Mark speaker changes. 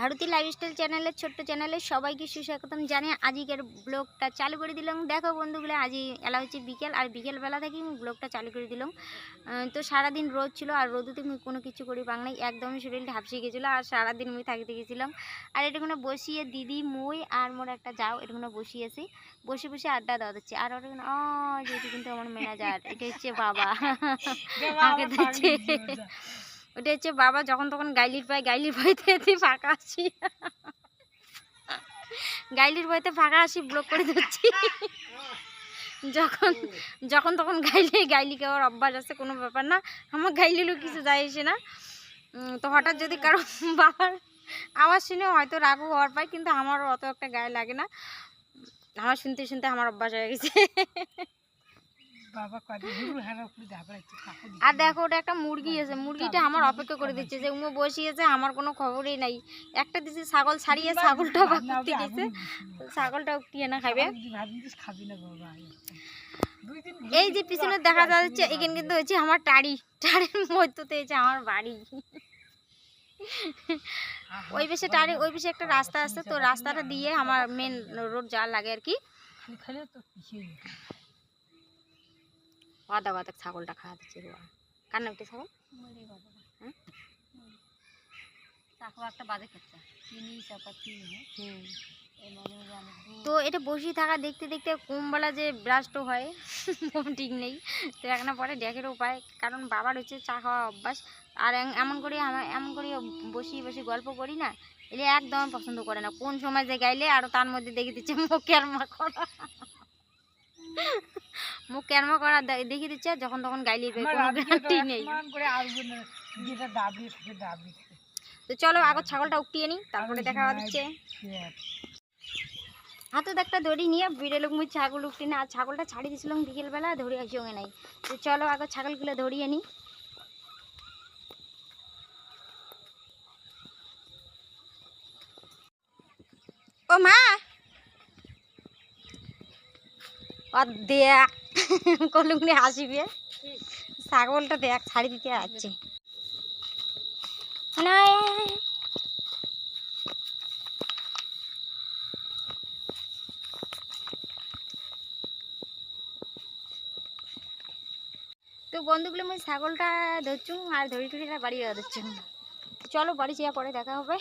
Speaker 1: Bharati lifestyle চ্যানেলের ছোট্ট চ্যানেলে সবাইকে সুস্বাগতম জানিয়ে আজকের ব্লগটা চালু করে দিলাম। দেখো বন্ধুগুলো আজই এলা হচ্ছে বিকেল আর বিকেলবেলা থেকেই আমি ব্লগটা চালু করে দিলাম। তো সারাদিন রোদ ছিল আর রোদতে আমি কোনো কিছু করি নাই। একদমই শরীরটা হাফসিয়ে গেছিল আর সারাদিন আমি থাকতে গেছিলাম। আর এটাখানে বসিয়ে দিদি মই আর মোর একটা যাও এটাখানে বসিয়েছি বসে বসে আড্ডা দেওয়া দিচ্ছে। আর ওটা ও যেটি কিন্তু আমার ম্যানেজার এটা হচ্ছে বাবা। আমাকে দিচ্ছে। ওটা হচ্ছে বাবা যখন তখন গাইলির পায় গাইলির বইতে ফাঁকা আসি গাইলির বইতে ফাঁকা আসি ব্লক করে দিচ্ছি। যখন যখন তখন গাইলে, গাইলিকে আমার অভ্যাস আছে, কোনো ব্যাপার না। আমার গাইলিরও কিছু যায় এসে না। তো হঠাৎ যদি কারও বাবার আওয়াজ শুনে হয়তো রাগও হওয়ার পায়, কিন্তু আমারও অত একটা গায়ে লাগে না। আমার শুনতে শুনতে আমার অভ্যাস হয়ে গেছে। আর দেখো ওটা একটা মুরগি আছে মুরগিটা আমার অপেক্ষা করে দিচ্ছে যে উমো বসিয়েছে আমার কোনো খবরই নাই। একটা দিচ্ছে ছাগল ছাড়িয়ে ছাগলটা
Speaker 2: দিচ্ছে।
Speaker 1: ছাগলটা উঠিয়ে না খাবে এই যে পিছনে দেখা যাচ্ছে এখানে কিন্তু হচ্ছে আমার টাড়ি। টাড়ির মধ্যতে হচ্ছে আমার বাড়ি। ওই পাশে টাড়ি ওই পাশে একটা রাস্তা আছে তো রাস্তাটা দিয়ে আমার মেন রোড যাওয়ার লাগে আর কি। আদা বাদা ছাগলটা খাওয়া দিচ্ছে রোয়া কার নাম ছাগল? হ্যাঁ?
Speaker 2: একটা বাজে খরচা। চিনি চাপাতি
Speaker 1: হুম।
Speaker 2: এই যে অনেক দূর।
Speaker 1: তো এটা বসে থাকা দেখতে দেখতে কোমবেলা যে ব্রাশটা হয় ঠিক নেই। তো একটা পরে ডেকের উপায় কারণ বাবার হচ্ছে চা খাওয়া অভ্যাস। আর এমন করে আমার এমন করে বসে বসে গল্প করি না এটা একদম পছন্দ করে না। কোন সময় যে গাইলে আর তার মধ্যে দেখে দিচ্ছে মুখ ক্যারমা করা মুখ ক্যারমা করা দেখিয়ে দিচ্ছে যখন তখন গাইলে কোনো গ্যারান্টি নেই।
Speaker 2: না
Speaker 1: তো চলো আগত ছাগলটা উঠিয়ে নিই তারপরে দেখা দিচ্ছে হাতে একটা দড়ি নিয়ে বিড়ে লোক মুই ছাগল উঠি না আর ছাগলটা ছাড়ি দিয়েছিলাম বিকেলবেলা ধরে আসি ওঙে নাই। তো চলো আগে ছাগলগুলো ধরিয়ে নিই ও মা ও দেখ কলুকনি হাসিবে। ছাগলটা দেখ, ছাড়ি দিতে আসছে তো বন্ধুগুলো আমি ছাগলটা ধরছু আর ধরি টুরিটা বাড়ি ধরছু চলো বাড়ি যাওয়া পরে দেখা হবে।